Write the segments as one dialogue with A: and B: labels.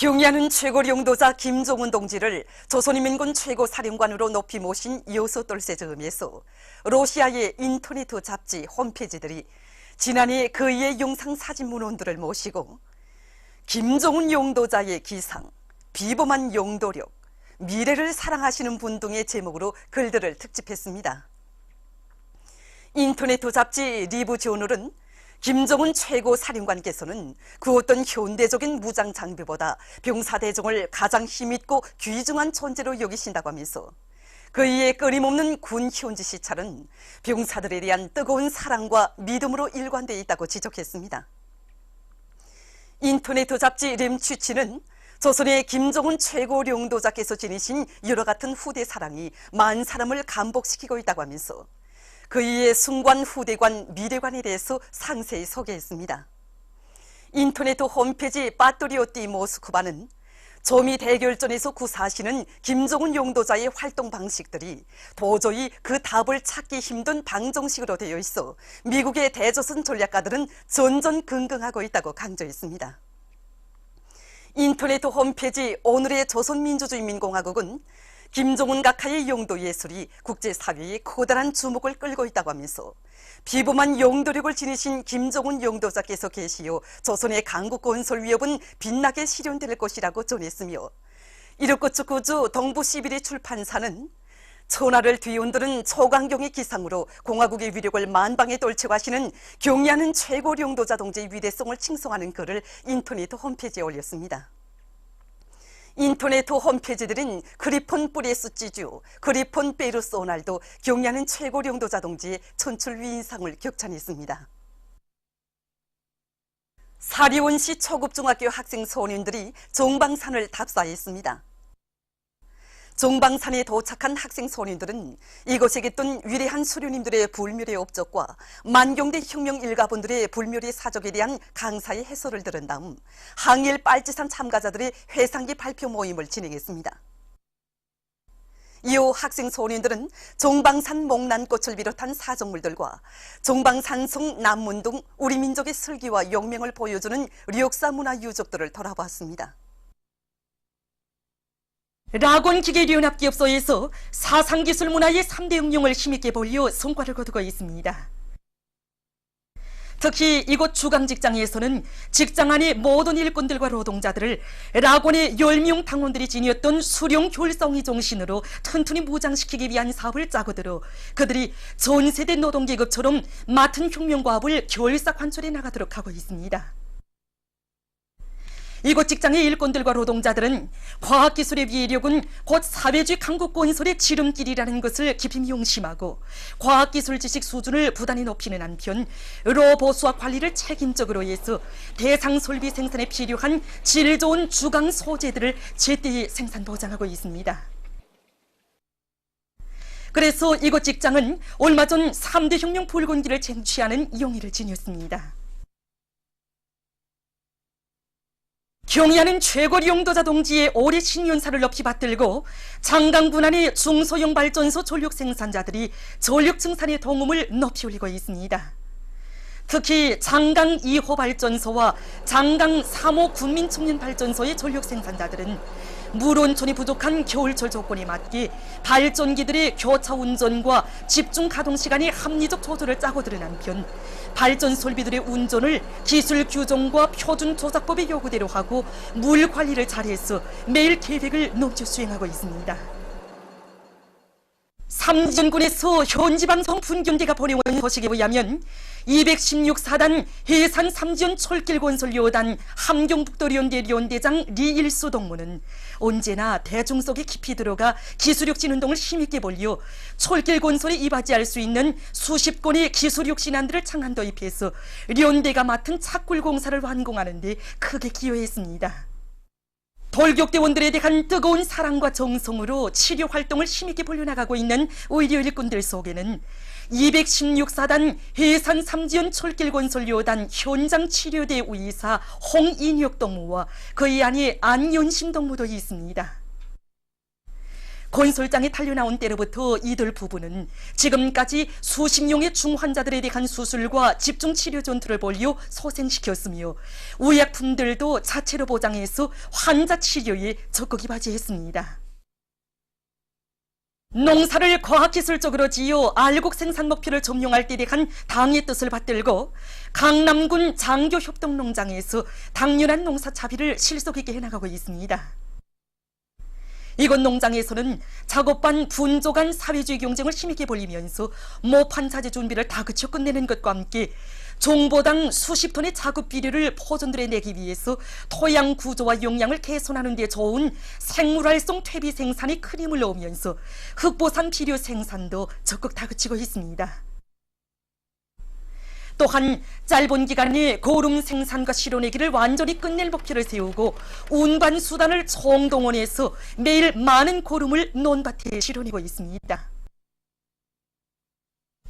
A: 경의하는 최고 용도자 김종훈 동지를 조선인민군 최고 사령관으로 높이 모신 요소 떨세저 의미에서 러시아의 인터넷 잡지 홈페이지들이 지난해 그의 영상 사진 문헌들을 모시고 김종훈 용도자의 기상, 비범한 용도력, 미래를 사랑하시는 분 등의 제목으로 글들을 특집했습니다. 인터넷 잡지 리브 저널은 김정은 최고 사령관께서는 그 어떤 현대적인 무장 장비보다 병사대종을 가장 힘있고 귀중한 존재로 여기신다고 하면서 그의 끊임없는 군 현지 시찰은 병사들에 대한 뜨거운 사랑과 믿음으로 일관되어 있다고 지적했습니다. 인터넷 잡지 램취치는 조선의 김정은 최고領도자께서 지니신 여러 같은 후대 사랑이 만 사람을 감복시키고 있다고 하면서 그이의 순관, 후대관, 미래관에 대해서 상세히 소개했습니다. 인터넷 홈페이지 빠뚜리오띠 모스크바는 조미 대결전에서 구사하시는 김정은 용도자의 활동 방식들이 도저히 그 답을 찾기 힘든 방정식으로 되어 있어 미국의 대조선 전략가들은 전전긍긍하고 있다고 강조했습니다. 인터넷 홈페이지 오늘의 조선민주주의민공화국은 김종훈 각하의 용도 예술이 국제 사회의 커다란 주목을 끌고 있다고 하면서 비범한 용도력을 지니신 김종훈 용도자께서 계시어 조선의 강국 건설 위협은 빛나게 실현될 것이라고 전했으며 이륙구축구주 동부 11의 출판사는 천하를 뒤흔드는 초강경의 기상으로 공화국의 위력을 만방에 떨쳐가시는 경의하는 최고 용도자 동지의 위대성을 칭송하는 글을 인터넷 홈페이지에 올렸습니다. 인터넷 홈페이지들은 그리폰 뿌리에스 찌주, 그리폰 베르스 오날도 경의하는 최고 용도자 동지의 천출 위인상을 격찬했습니다. 사리원시 초급중학교 학생 소년들이 종방산을 답사했습니다. 종방산에 도착한 학생 소년들은 이곳에 겠던 위대한 수료님들의 불멸의 업적과 만경대 혁명 일가분들의 불멸의 사적에 대한 강사의 해설을 들은 다음 항일 빨치산 참가자들의 회상기 발표 모임을 진행했습니다. 이후 학생 소년들은 종방산 목란꽃을 비롯한 사정물들과 종방산성 남문 등 우리 민족의 슬기와 용명을 보여주는 류역사 문화 유적들을 돌아보았습니다. 라곤 기계연합기업소에서 사상기술 문화의 3대 응용을 힘있게 벌려 성과를 거두고 있습니다. 특히 이곳 주강 직장에서는 직장 안의 모든 일꾼들과 노동자들을 라곤의 10명 당원들이 지녔던 수령 효율성의 정신으로 튼튼히 무장시키기 위한 사업을 짜고 들어 그들이 전 세대 노동계급처럼 맡은 혁명과업을 결사 관철해 나가도록 하고 있습니다. 이곳 직장의 일꾼들과 노동자들은 과학기술의 위력은 곧 사회주의 강국 건설의 지름길이라는 것을 깊이 명심하고 과학기술 지식 수준을 부단히 높이는 한편 로 보수와 관리를 책임적으로 해서 대상 설비 생산에 필요한 질 좋은 주강 소재들을 제때에 생산 보장하고 있습니다. 그래서 이곳 직장은 얼마 전 3대 혁명 붉은기를 쟁취하는 용의를 지녔습니다. 경의하는 최고 용도자 동지의 올해 신년사를 높이 받들고 장강군안의 중소형 발전소 전력 생산자들이 전력 증산의 도움을 높이 올리고 있습니다. 특히 장강 2호 발전소와 장강 3호 군민청년발전소의 전력 생산자들은 물 온천이 부족한 겨울철 조건에 맞게 발전기들의 교차 운전과 집중 가동 시간이 합리적 조절을 짜고 들은 한편 발전 설비들의 운전을 기술 규정과 표준 조작법의 요구대로 하고 물 관리를 잘해서 매일 계획을 넘쳐 수행하고 있습니다. 삼전군에서 현지방송 분경대가 보내온 소식에 의하면 216사단 해산 삼지연 철길 건설 요단 함경북도련대 련대장 리일수 동무는 언제나 대중 속에 깊이 들어가 기술혁신 운동을 힘있게 벌려 철길 건설에 이바지할 수 있는 수십 건의 기술혁신안들을 창안 도입해서 련대가 맡은 착굴 공사를 완공하는 데 크게 기여했습니다. 돌격대원들에 대한 뜨거운 사랑과 정성으로 치료 활동을 힘있게 벌려나가고 있는 의료 일꾼들 속에는 216사단 해산 삼지연 철길 건설 요단 현장 치료대 의사 홍인혁 동무와 그의 아내 안윤심 동무도 있습니다. 건설장에 달려나온 때로부터 이들 부부는 지금까지 수십 명의 중환자들에 대한 수술과 집중 치료 전투를 벌여 소생시켰으며 의약품들도 자체로 보장해서 환자 치료에 적극 이바지했습니다. 농사를 과학기술적으로 지어 알곡 생산 목표를 점령할 때 대한 당의 뜻을 받들고 강남군 장교협동농장에서 당연한 농사 차비를 실속 있게 해나가고 있습니다. 이곳 농장에서는 작업반 분조 간 사회주의 경쟁을 힘있게 벌이면서 모판 자재 준비를 다 그쳐 끝내는 것과 함께 종보당 수십 톤의 작업 비료를 포존들에 내기 위해서 토양 구조와 용량을 개선하는 데 좋은 생물활성 퇴비 생산에 큰 힘을 넣으면서 흑보산 비료 생산도 적극 다그치고 있습니다. 또한 짧은 기간에 고름 생산과 실어내기를 완전히 끝낼 목표를 세우고 운반 수단을 총동원해서 매일 많은 고름을 논밭에 실어내고 있습니다.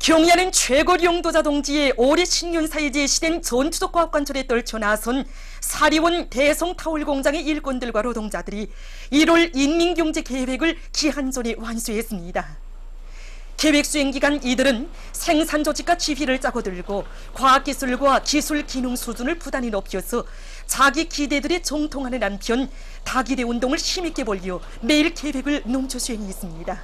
A: 경야는 최고 용도자 동지의 올해 신년사에 제시된 전투적 과학관철에 떨쳐 나선 사리원 대성타월 공장의 일꾼들과 노동자들이 1월 인민경제 계획을 기한 전에 완수했습니다. 계획 수행 기간 이들은 생산 조직과 지휘를 짜고 들고 과학기술과 기술 기능 수준을 부단히 높여서 자기 기대들에 정통하는 한편 다기대 운동을 힘있게 벌려 매일 계획을 넘쳐 수행했습니다.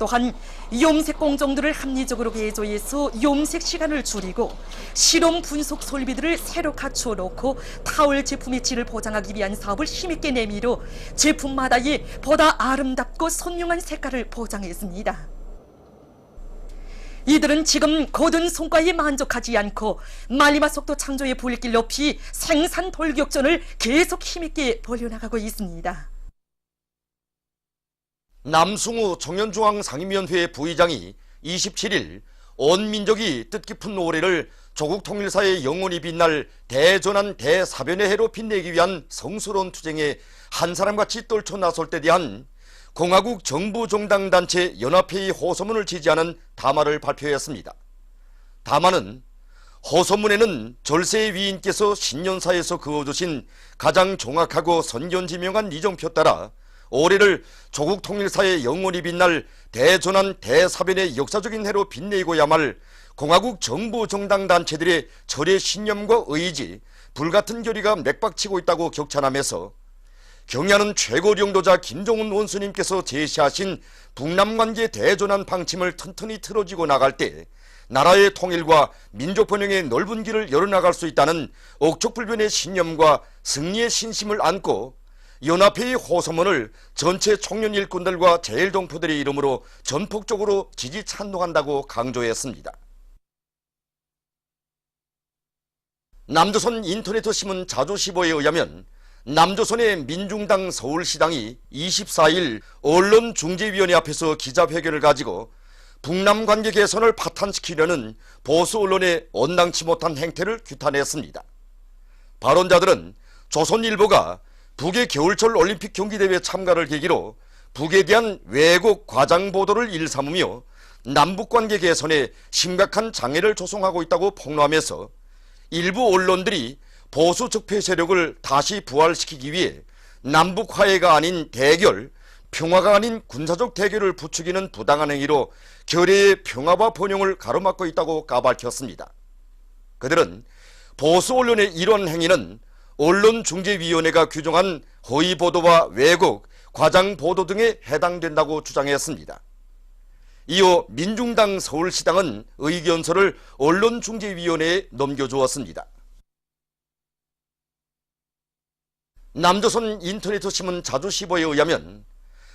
A: 또한 염색 공정들을 합리적으로 개조해서 염색 시간을 줄이고 실험 분석 설비들을 새로 갖추어 놓고 타월 제품의 질을 보장하기 위한 사업을 힘있게 내밀어 제품마다의 보다 아름답고 선명한 색깔을 보장했습니다. 이들은 지금 고든 성과에 만족하지 않고 말리마 속도 창조의 불길 높이 생산 돌격전을 계속 힘있게 벌여나가고 있습니다.
B: 남승우 청년중앙 상임위원회 부의장이 27일 온 민족이 뜻깊은 노래를 조국 통일사의 영원히 빛날 대전환 대사변의 해로 빛내기 위한 성스러운 투쟁에 한 사람같이 떨쳐 나설 때 대한 공화국 정부 정당 단체 연합회의 호소문을 지지하는 담화를 발표했습니다. 담화는 호소문에는 절세의 위인께서 신년사에서 그어주신 가장 정확하고 선견지명한 이정표 따라 올해를 조국 통일사의 영원히 빛날 대전환 대사변의 역사적인 해로 빛내고야 말 공화국 정부 정당 단체들의 절의 신념과 의지, 불같은 결의가 맥박치고 있다고 격찬하면서 경야는 최고領도자 김정은 원수님께서 제시하신 북남관계 대전환 방침을 튼튼히 틀어지고 나갈 때 나라의 통일과 민족 번영의 넓은 길을 열어나갈 수 있다는 옥촉불변의 신념과 승리의 신심을 안고 연합회의 호소문을 전체 청년 일꾼들과 제일동포들의 이름으로 전폭적으로 지지 찬동한다고 강조했습니다. 남조선 인터넷 신문 자조시보에 의하면 남조선의 민중당 서울시당이 24일 언론중재위원회 앞에서 기자회견을 가지고 북남 관계 개선을 파탄시키려는 보수 언론의 온당치 못한 행태를 규탄했습니다. 발언자들은 조선일보가 북의 겨울철 올림픽 경기대회 참가를 계기로 북에 대한 왜곡 과장 보도를 일삼으며 남북 관계 개선에 심각한 장애를 조성하고 있다고 폭로하면서 일부 언론들이 보수 적폐 세력을 다시 부활시키기 위해 남북 화해가 아닌 대결, 평화가 아닌 군사적 대결을 부추기는 부당한 행위로 결의의 평화와 번영을 가로막고 있다고 까발켰습니다. 그들은 보수 언론의 이런 행위는 언론중재위원회가 규정한 허위 보도와 왜곡, 과장 보도 등에 해당된다고 주장했습니다. 이후 민중당 서울시당은 의견서를 언론중재위원회에 넘겨주었습니다. 남조선 인터넷 신문 자주시보에 의하면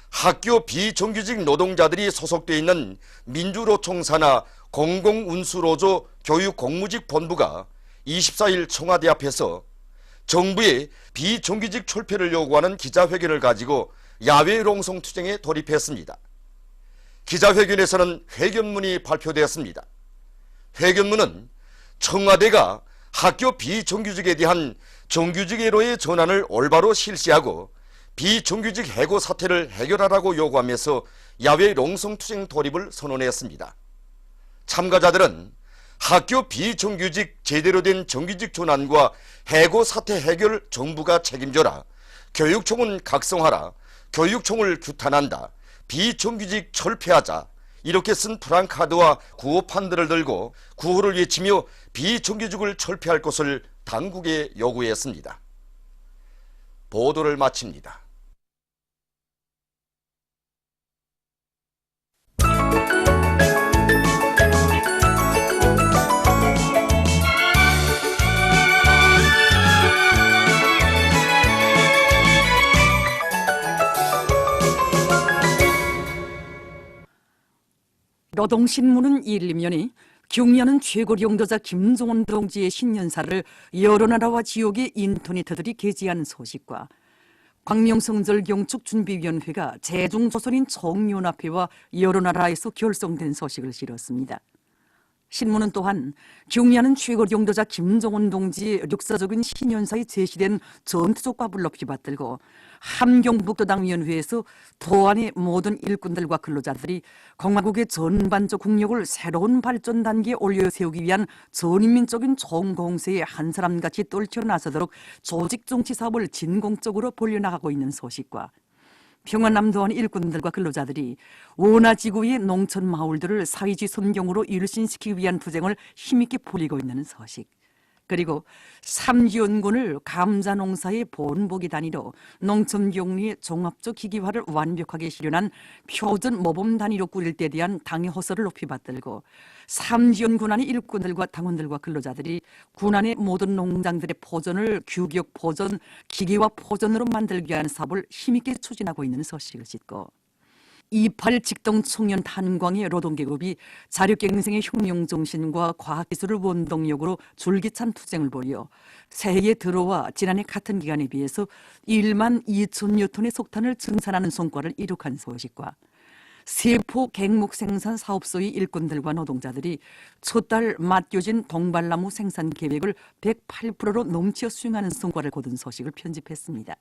B: 학교 비정규직 노동자들이 소속되어 있는 민주노총사나 공공운수로조 교육공무직본부가 24일 청와대 앞에서 정부의 비정규직 철폐를 요구하는 기자회견을 가지고 야외 롱송 투쟁에 돌입했습니다. 기자회견에서는 회견문이 발표되었습니다. 회견문은 청와대가 학교 비정규직에 대한 정규직으로의 전환을 올바로 실시하고 비정규직 해고 사태를 해결하라고 요구하면서 야외 롱성투쟁 돌입을 선언했습니다. 참가자들은 학교 비정규직 제대로 된 정규직 전환과 해고 사태 해결 정부가 책임져라. 교육청은 각성하라. 교육청을 규탄한다. 비정규직 철폐하자 이렇게 쓴 프랑카드와 구호판들을 들고 구호를 외치며 비정규직을 철폐할 것을 당국에 요구했습니다. 보도를 마칩니다.
C: 노동신문은 일면이 경리하는 최고 용도자 김종원 동지의 신년사를 여러 나라와 지역의 인터넷들이 게재한 소식과 광명성절 경축 준비위원회가 제중조선인 정연합회와 여러 나라에서 결성된 소식을 실었습니다. 신문은 또한 경리하는 최고 용도자 김정은 동지의 역사적인 신년사에 제시된 전투적 과불로 비받들고 함경북도 당위원회에서 도안의 모든 일꾼들과 근로자들이 공화국의 전반적 국력을 새로운 발전 단계에 올려 세우기 위한 전인민적인 총공세에 한 사람같이 떨쳐 나서도록 조직 정치 사업을 진공적으로 벌려나가고 있는 소식과 평안남도원 일꾼들과 근로자들이 원화 지구의 농촌 마을들을 사회주의 선경으로 일신시키기 위한 투쟁을 힘있게 벌이고 있는 소식. 그리고 삼지연군을 감자농사의 본보기 단위로 농촌경리의 종합적 기기화를 완벽하게 실현한 표준 모범 단위로 꾸릴 때 대한 당의 호소를 높이 받들고 삼지연 군안의 일꾼들과 당원들과 근로자들이 군안의 모든 농장들의 포전을 규격 포전, 기계화 포전으로 만들기 위한 사업을 힘있게 추진하고 있는 소식을 싣고 28 직동 청년 탄광의 노동계급이 자력갱생의 혁명정신과 과학기술을 원동력으로 줄기찬 투쟁을 벌여 새해에 들어와 지난해 같은 기간에 비해서 1만 2천 여 톤의 석탄을 증산하는 성과를 이룩한 소식과 세포 갱목 생산 사업소의 일꾼들과 노동자들이 첫달 맡겨진 동발나무 생산 계획을 108%로 넘쳐 수행하는 성과를 거둔 소식을 편집했습니다.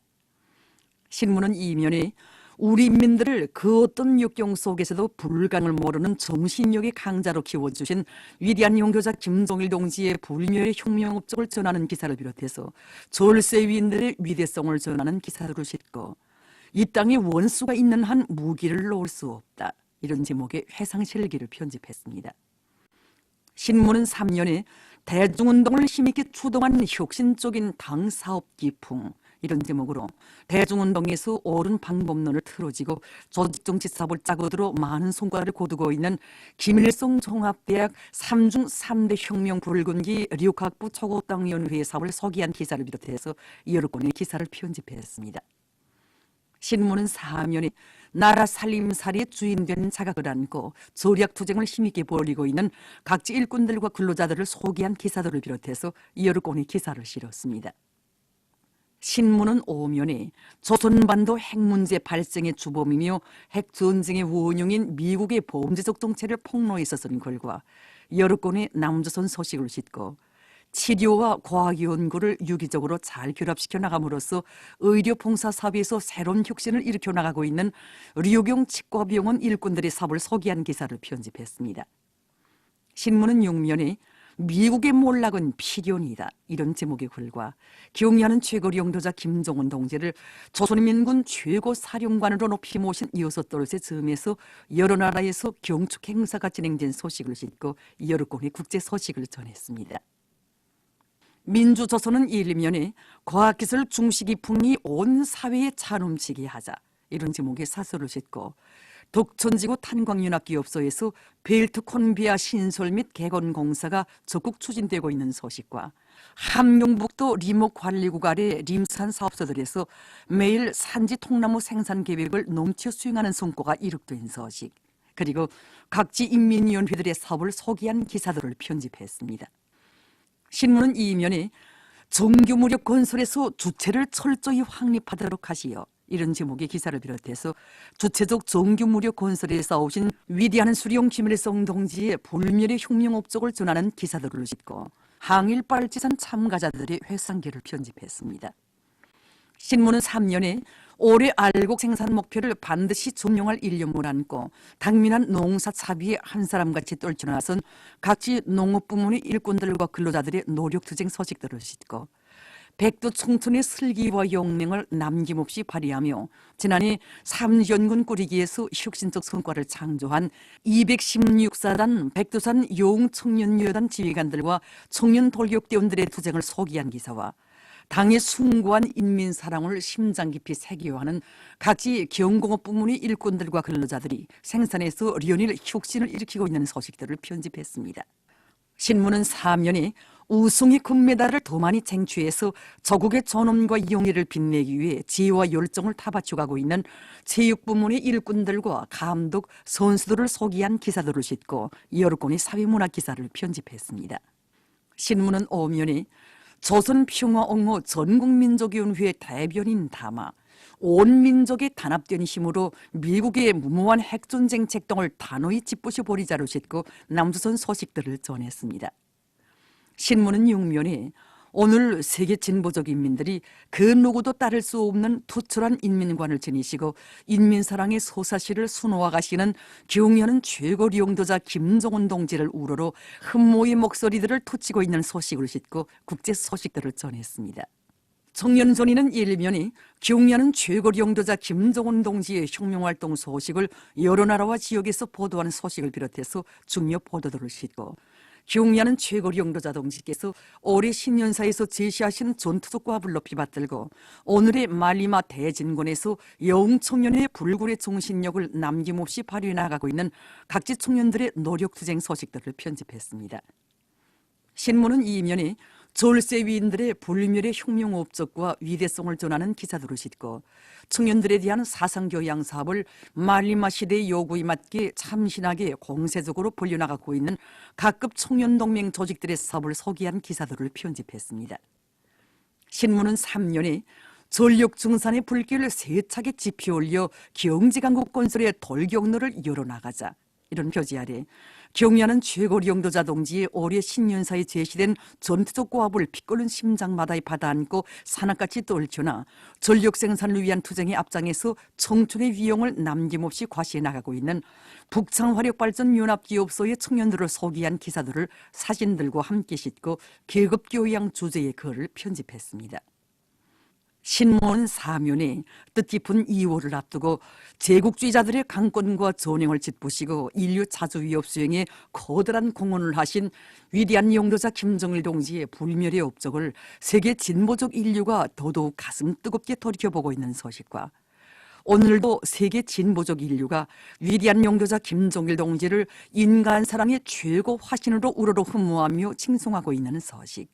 C: 신문은 이면에 우리 인민들을 그 어떤 역경 속에서도 불강을 모르는 정신력의 강자로 키워주신 위대한 용교자 김종일 동지의 불멸의 혁명 업적을 전하는 기사를 비롯해서 절세 위인들의 위대성을 전하는 기사를 싣고 이 땅에 원수가 있는 한 무기를 놓을 수 없다. 이런 제목의 회상실기를 편집했습니다. 신문은 3년에 대중운동을 힘있게 추동한 혁신적인 당 사업 기풍 이런 제목으로 대중운동에서 옳은 방법론을 틀어지고 조직정치 사업을 짜고들어 많은 성과를 거두고 있는 김일성 종합대학 3중 3대 혁명 붉은기 류학부 초고당위원회의 사업을 소개한 기사를 비롯해서 여러 건의 기사를 편집했습니다. 신문은 사면에 나라 살림살이의 주인된 자각을 안고 조략 투쟁을 힘있게 벌이고 있는 각지 일꾼들과 근로자들을 소개한 기사들을 비롯해서 여러 건의 기사를 실었습니다. 신문은 오면에 조선반도 핵 문제 발생의 주범이며 핵 전쟁의 원흉인 미국의 범죄적 정체를 있어서는 결과 여러 건의 남조선 소식을 싣고 치료와 과학 연구를 유기적으로 잘 결합시켜 나감으로써 의료 봉사 사업에서 새로운 혁신을 일으켜 나가고 있는 류경 치과병원 일꾼들의 사업을 소개한 기사를 편집했습니다. 신문은 용면에 미국의 몰락은 필연이다 이런 제목의 글과 경의하는 최고 용도자 김종원 동지를 조선인민군 최고 사령관으로 높이 모신 여섯 돌의 즈음에서 여러 나라에서 경축 행사가 진행된 소식을 싣고 여러 건의 국제 소식을 전했습니다. 민주조선은 일면에 과학기술 중시기풍이 온 사회에 차넘치게 하자 이런 제목의 사설을 싣고 독천지구 탄광윤학기업소에서 벨트 콘비아 신설 및 개건 공사가 적극 추진되고 있는 소식과 함용북도 리목 관리국 아래 림산 사업소들에서 매일 산지 통나무 생산 계획을 넘쳐 수행하는 성과가 이룩된 소식 그리고 각지 인민위원회들의 사업을 소개한 기사들을 편집했습니다. 신문은 이면에 정규 무력 건설에서 주체를 철저히 확립하도록 하시어 이런 제목의 기사를 비롯해서 주체적 정규 무력 건설에 싸우신 위대한 수령 김일성 동지의 불멸의 혁명 업적을 전하는 기사들을 싣고 항일 빨치산 참가자들의 회상기를 편집했습니다. 신문은 3년에 올해 알곡 생산 목표를 반드시 점령할 일념을 안고 당민한 농사 차비에 한 사람같이 떨쳐나선 각지 농업 부문의 일꾼들과 근로자들의 노력 투쟁 소식들을 싣고 백두 총천의 슬기와 용맹을 남김없이 발휘하며 지난해 삼연군 꾸리기에서 혁신적 성과를 창조한 216사단 백두산 용청년여단 지휘관들과 청년 돌격대원들의 투쟁을 소개한 기사와 당의 숭고한 인민 사랑을 심장 깊이 새겨하는 각지 경공업 부문의 일꾼들과 근로자들이 생산에서 리온일 혁신을 일으키고 있는 소식들을 편집했습니다. 신문은 3년에 우승의 금메달을 더 많이 쟁취해서 저국의 존엄과 용의를 빛내기 위해 지혜와 열정을 타받쳐가고 있는 체육 부문의 일꾼들과 감독, 선수들을 소개한 기사들을 싣고 여러 건의 사회문화 기사를 편집했습니다. 신문은 오면에 조선평화옹호 전국민족위원회 대변인 담아 온 민족의 단합된 힘으로 미국의 무모한 핵전쟁 책동을 단호히 짚부셔 버리자로 싣고 남조선 소식들을 전했습니다. 신문은 육면에 오늘 세계 진보적 인민들이 그 누구도 따를 수 없는 투철한 인민관을 지니시고 인민사랑의 소사시를 수놓아 가시는 경연은 최고 용도자 김정은 동지를 우러러 흠모의 목소리들을 토치고 있는 소식을 싣고 국제 소식들을 전했습니다. 청년전이는 일면이 경야는 최고 영도자 김정은 동지의 혁명활동 소식을 여러 나라와 지역에서 보도하는 소식을 비롯해서 중요 보도들을 싣고 경야는 최고 영도자 동지께서 올해 신년사에서 제시하신 전투적 과불 높이 받들고 오늘의 말리마 대진군에서 영청년의 불굴의 정신력을 남김없이 발휘해 나가고 있는 각지 청년들의 노력투쟁 소식들을 편집했습니다. 신문은 이면에 졸세 위인들의 불멸의 혁명 업적과 위대성을 전하는 기사들을 싣고 청년들에 대한 사상교양 사업을 말리마 시대의 요구에 맞게 참신하게 공세적으로 벌려나가고 있는 각급 청년동맹 조직들의 사업을 소개한 기사들을 편집했습니다. 신문은 3년에 전력 증산의 불길을 세차게 지피 올려 경제강국 건설의 돌격로를 열어나가자 이런 표지 아래 경야는 최고 영도자 동지의 올해 신년사에 제시된 전투적 고압을 피끓는 심장마다에 받아안고 산악같이 떨쳐나 전력 생산을 위한 투쟁의 앞장에서 청춘의 위용을 남김없이 과시해 나가고 있는 북창화력발전연합기업소의 청년들을 소개한 기사들을 사진들과 함께 싣고 계급교양 주제의 글을 편집했습니다. 신문 사면에 뜻깊은 2월을 앞두고 제국주의자들의 강권과 전횡을 짓부시고 인류 자주 위협 수행에 거대한 공헌을 하신 위대한 영도자 김정일 동지의 불멸의 업적을 세계 진보적 인류가 더더욱 가슴 뜨겁게 돌이켜보고 있는 소식과 오늘도 세계 진보적 인류가 위대한 영도자 김정일 동지를 인간 사랑의 최고 화신으로 우러러 흠모하며 칭송하고 있는 소식.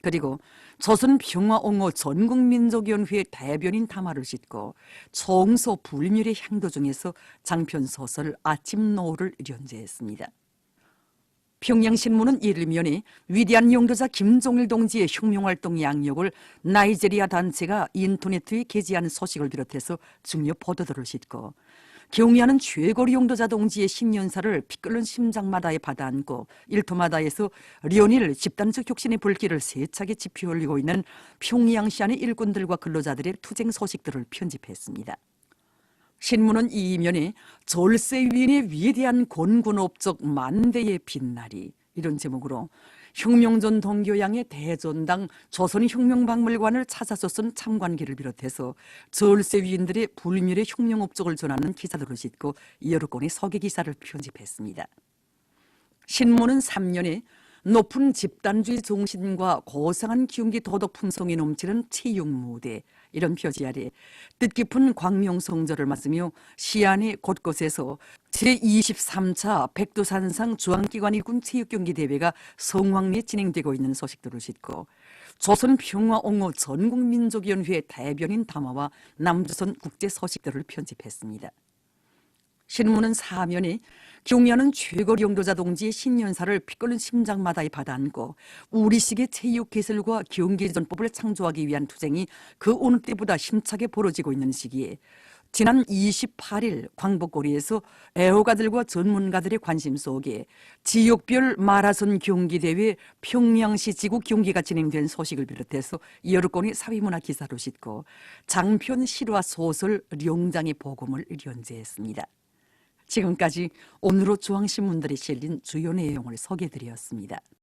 C: 그리고 조선 평화옹호 전국민족위원회 대변인 담화를 싣고 총소 불멸의 향도 중에서 장편 소설 아침 노을을 연재했습니다. 평양신문은 일면에 위대한 용도자 김종일 동지의 혁명활동 양력을 나이제리아 단체가 인터넷에 게재한 소식을 비롯해서 중요 보도들을 싣고 경의하는 최고리 용도자 동지의 신년사를 피끓는 심장마다에 받아안고 일토마다에서 리온일 집단적 혁신의 불길을 세차게 지피 올리고 있는 평양시 안의 일꾼들과 근로자들의 투쟁 소식들을 편집했습니다. 신문은 이 이면에 졸세 위인의 위대한 권군 업적 만대의 빛나리 이런 제목으로 혁명전 동교양의 대전당 조선혁명박물관을 찾아서 쓴 참관기를 비롯해서 절세 위인들의 불멸의 혁명 업적을 전하는 기사들을 싣고 여러 건의 소개 기사를 편집했습니다. 신문은 3년에 높은 집단주의 정신과 고상한 기운기 도덕 품성이 넘치는 체육 무대 이런 표지 아래 뜻깊은 광명성절을 맞으며 시안의 곳곳에서 제23차 백두산상 중앙기관일군 체육경기 대회가 성황리에 진행되고 있는 소식들을 싣고 조선평화옹호 전국민족위원회 대변인 담화와 남조선 국제 소식들을 편집했습니다. 신문은 사면에 경야는 최고 영도자 동지의 신년사를 피끓는 심장마다에 받아안고 우리식의 체육 기술과 경기전법을 창조하기 위한 투쟁이 그 어느 때보다 힘차게 벌어지고 있는 시기에 지난 28일 광복거리에서 애호가들과 전문가들의 관심 속에 지역별 마라손 경기대회 평양시 지구 경기가 진행된 소식을 비롯해서 여러 건의 사회문화 기사로 싣고 장편 실화 소설 령장의 복음을 연재했습니다. 지금까지 오늘로 중앙신문들이 실린 주요 내용을 소개드렸습니다.